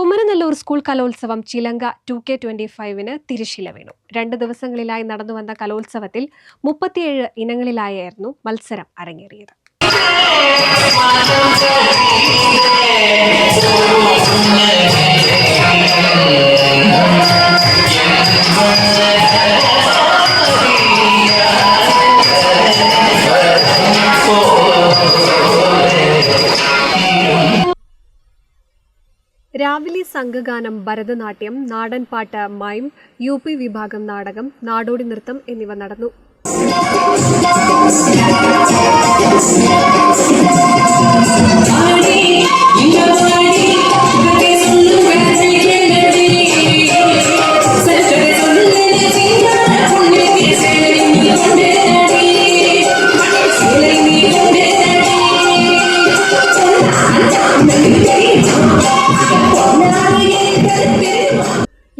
Kumaranellur school കലോത്സവം Chilanka two K twenty ഫൈവിന് തിരശില വീണു. രണ്ട് ദിവസങ്ങളിലായി നടന്നു വന്ന കലോത്സവത്തിൽ മുപ്പത്തിയേഴ് ഇനങ്ങളിലായിരുന്നു മത്സരം അരങ്ങേറിയത്. രാവിലെ സംഘഗാനം ഭരതനാട്യം നാടൻപാട്ട് മൈം യു പി വിഭാഗം നാടകം നാടോടി നൃത്തം എന്നിവ നടന്നു.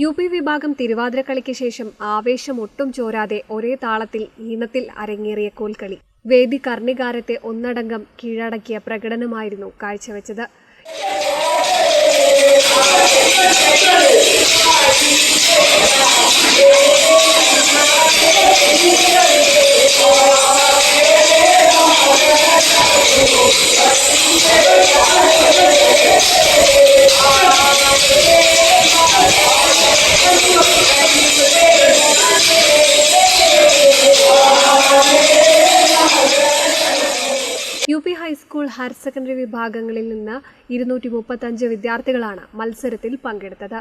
യു പി വിഭാഗം തിരുവാതിരക്കളിക്ക് ശേഷം ആവേശം ഒട്ടും ചോരാതെ ഒരേ താളത്തിൽ ഈണത്തിൽ അരങ്ങേറിയ കോൽക്കളി വേദി കർണികാരത്തെ ഒന്നടങ്കം കീഴടക്കിയ പ്രകടനമായിരുന്നു കാഴ്ചവെച്ചത്. U P high school higher secondary വിഭാഗങ്ങളിൽ നിന്ന് ഇരുന്നൂറ്റി മുപ്പത്തഞ്ച് വിദ്യാർത്ഥികളാണ് മത്സരത്തിൽ പങ്കെടുത്തത്.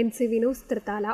N C Vinos Thrithala.